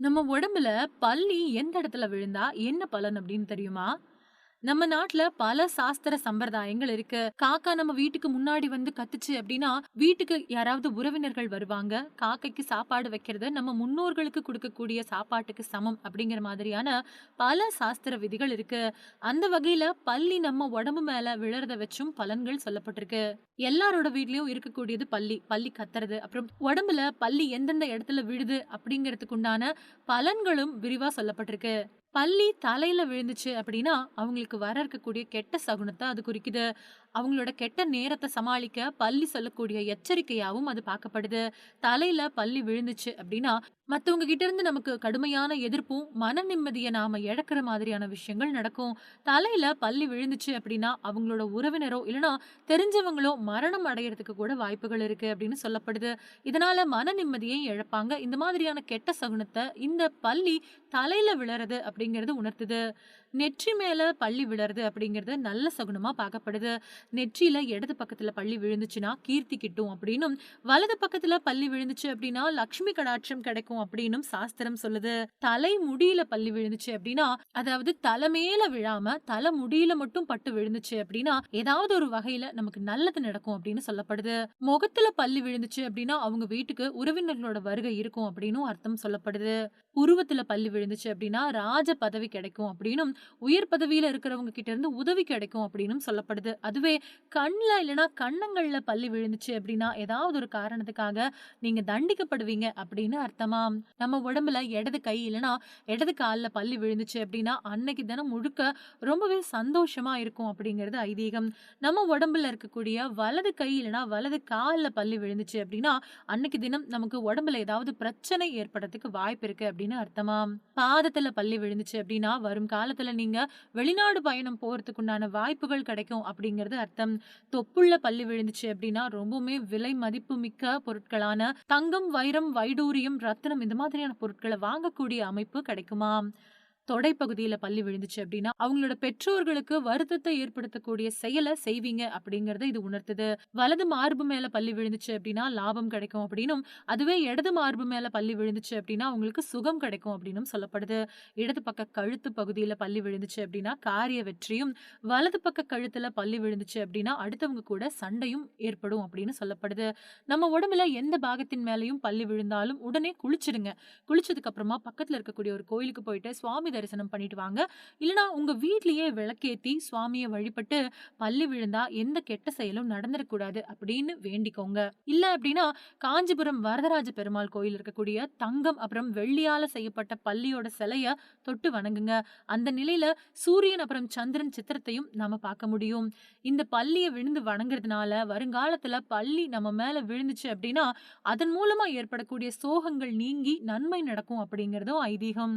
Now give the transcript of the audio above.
நம்ம உடம்புல பள்ளி எந்த இடத்துல விழுந்தா என்ன பலன் அப்படின்னு தெரியுமா? நம்ம நாட்டுல பல சாஸ்திர சம்பிரதாயங்கள் இருக்கு. காக்கா நம்ம வீட்டுக்கு முன்னாடி வந்து கத்துச்சு அப்படின்னா, வீட்டுக்கு யாராவது உறவினர்கள் வருவாங்க. காக்கைக்கு சாப்பாடு வைக்கிறது நம்ம முன்னோர்களுக்கு கொடுக்கக்கூடிய சாப்பாட்டுக்கு சமம் அப்படிங்கிற மாதிரியான பல சாஸ்திர விதிகள் இருக்கு. அந்த வகையில பள்ளி நம்ம உடம்பு மேல விழறத வச்சும் பலன்கள் சொல்லப்பட்டிருக்கு. எல்லாரோட வீட்லயும் இருக்கக்கூடியது பள்ளி பள்ளி கத்துறது, அப்புறம் உடம்புல பள்ளி எந்தெந்த இடத்துல விழுது அப்படிங்கிறதுக்கு உண்டான பலன்களும் விரிவா சொல்லப்பட்டிருக்கு. பள்ளி தலையில விழுந்துச்சு அப்படின்னா, அவங்களுக்கு வர இருக்கக்கூடிய கெட்ட சகுனத்தை அது குறிக்குது. அவங்களோட கெட்ட நேரத்தை சமாளிக்க பள்ளி சொல்லக்கூடிய எச்சரிக்கையாவும் அது பார்க்கப்படுது. தலையில பள்ளி விழுந்துச்சு அப்படின்னா, மத்தவங்க கிட்ட இருந்து நமக்கு கடுமையான எதிர்ப்பும், மன நிம்மதியை நாம இழக்கிற மாதிரியான விஷயங்கள் நடக்கும். தலையில பள்ளி விழுந்துச்சு அப்படின்னா, அவங்களோட உறவினரோ இல்லனா தெரிஞ்சவங்களோ மரணம் அடையறதுக்கு கூட வாய்ப்புகள் இருக்கு அப்படின்னு சொல்லப்படுது. இதனால மன நிம்மதியை இழப்பாங்க. இந்த மாதிரியான கெட்ட சகுனத்தை இந்த பள்ளி தலையில விழறது அப்படிங்கிறது உணர்த்துது. நெற்றி மேல பள்ளி விழறது அப்படிங்கிறது நல்ல சகுனமா பார்க்கப்படுது. நெற்றியில இடது பக்கத்துல பள்ளி விழுந்துச்சுன்னா கீர்த்தி கிட்டும் அப்படின்னும், வலது பக்கத்துல பள்ளி விழுந்துச்சு அப்படின்னா லக்ஷ்மி கடாட்சம் கிடைக்கும் அப்படின்னும் சாஸ்திரம் சொல்லுது. தலை முடியில பள்ளி விழுந்துச்சு அப்படின்னா, அதாவது தலை மேல விழாம தலை முடியில மட்டும் பட்டு விழுந்துச்சு அப்படின்னா, ஏதாவது ஒரு வகையில நமக்கு நல்லது நடக்கும் அப்படின்னு சொல்லப்படுது. முகத்துல பல்லி விழுந்துச்சு அப்படின்னா, அவங்க வீட்டுக்கு உறவினர்களோட வருகை இருக்கும் அப்படின்னு அர்த்தம் சொல்லப்படுது. உருவத்தில் பள்ளி விழுந்துச்சு அப்படின்னா, ராஜ பதவி கிடைக்கும் அப்படின்னும், உயர் பதவியில இருக்கிறவங்க கிட்ட இருந்து உதவி கிடைக்கும் அப்படின்னும் சொல்லப்படுது. அதுவே கண்ணில் இல்லைன்னா கண்ணங்களில் பள்ளி விழுந்துச்சு அப்படின்னா, ஏதாவது ஒரு காரணத்துக்காக நீங்க தண்டிக்கப்படுவீங்க அப்படின்னு அர்த்தமா நம்ம உடம்புல இடது கை இல்லைன்னா இடது காலில் பல்லி விழுந்துச்சு அப்படின்னா, அன்னைக்கு தினம் முழுக்க ரொம்பவே சந்தோஷமா இருக்கும் அப்படிங்கிறது ஐதீகம். நம்ம உடம்புல இருக்கக்கூடிய வலது கை இல்லைன்னா வலது காலில் பல்லு விழுந்துச்சு அப்படின்னா, அன்னைக்கு தினம் நமக்கு உடம்புல ஏதாவது பிரச்சனை ஏற்படுறதுக்கு வாய்ப்பு இருக்கு அப்படின்னு அர்த்தமாம். பாதத்துல பள்ளி விழுந்துச்சு அப்படின்னா, வரும் காலத்துல நீங்க வெளிநாடு பயணம் போறதுக்குண்டான வாய்ப்புகள் கிடைக்கும் அப்படிங்கிறது அர்த்தம். தொப்புள்ள பள்ளி விழுந்துச்சு அப்படின்னா, ரொம்பவுமே விலை மதிப்பு மிக்க பொருட்களான தங்கம், வைரம், வைடூரியம், ரத்தினம் இந்த மாதிரியான பொருட்களை வாங்கக்கூடிய அமைப்பு கிடைக்குமா தொடை பகுதியில் பள்ளி விழுந்துச்சு அப்படின்னா, அவங்களோட பெற்றோர்களுக்கு வருத்தத்தை ஏற்படுத்தக்கூடிய செயலை செய்வீங்க அப்படிங்கிறத இது உணர்த்துது. வலது மார்பு மேல பள்ளி விழுந்துச்சு அப்படின்னா, லாபம் கிடைக்கும் அப்படின்னும், அதுவே இடது மார்பு மேல பள்ளி விழுந்துச்சு அப்படின்னா, அவங்களுக்கு சுகம் கிடைக்கும் அப்படின்னும் சொல்லப்படுது. இடது பக்க கழுத்து பகுதியில பள்ளி விழுந்துச்சு அப்படின்னா, காரிய வெற்றியும், வலது பக்க கழுத்துல பள்ளி விழுந்துச்சு அப்படின்னா, அடுத்தவங்க கூட சண்டையும் ஏற்படும் அப்படின்னு சொல்லப்படுது. நம்ம உடம்புல எந்த பாகத்தின் மேலையும் பள்ளி விழுந்தாலும் உடனே குளிச்சிடுங்க. குளிச்சதுக்கு அப்புறமா பக்கத்துல இருக்கக்கூடிய ஒரு கோயிலுக்கு போயிட்டு சுவாமி தரிசனம் பண்ணிட்டு வாங்க. இல்லனா உங்க வீட்லயே விளக்கேத்தி சுவாமியை வழிபட்டு, பள்ளி விழுந்தா எந்த கெட்ட செயலும் நடந்துடக்கூடாது அப்படின்னு வேண்டிக்கோங்க. இல்லை அப்படின்னா, காஞ்சிபுரம் வரதராஜ பெருமாள் கோயில் இருக்கக்கூடிய தங்கம் அப்புறம் வெள்ளியால செய்யப்பட்ட பள்ளியோட சிலைய தொட்டு வணங்குங்க. அந்த நிலையில சூரியன் அப்புறம் சந்திரன் சித்திரத்தையும் நாம பார்க்க முடியும். இந்த பள்ளியை விழுந்து வணங்குறதுனால வருங்காலத்துல பள்ளி நம்ம மேல விழுந்துச்சு அப்படின்னா, அதன் மூலமா ஏற்படக்கூடிய சோகங்கள் நீங்கி நன்மை நடக்கும் அப்படிங்கிறதும் ஐதீகம்.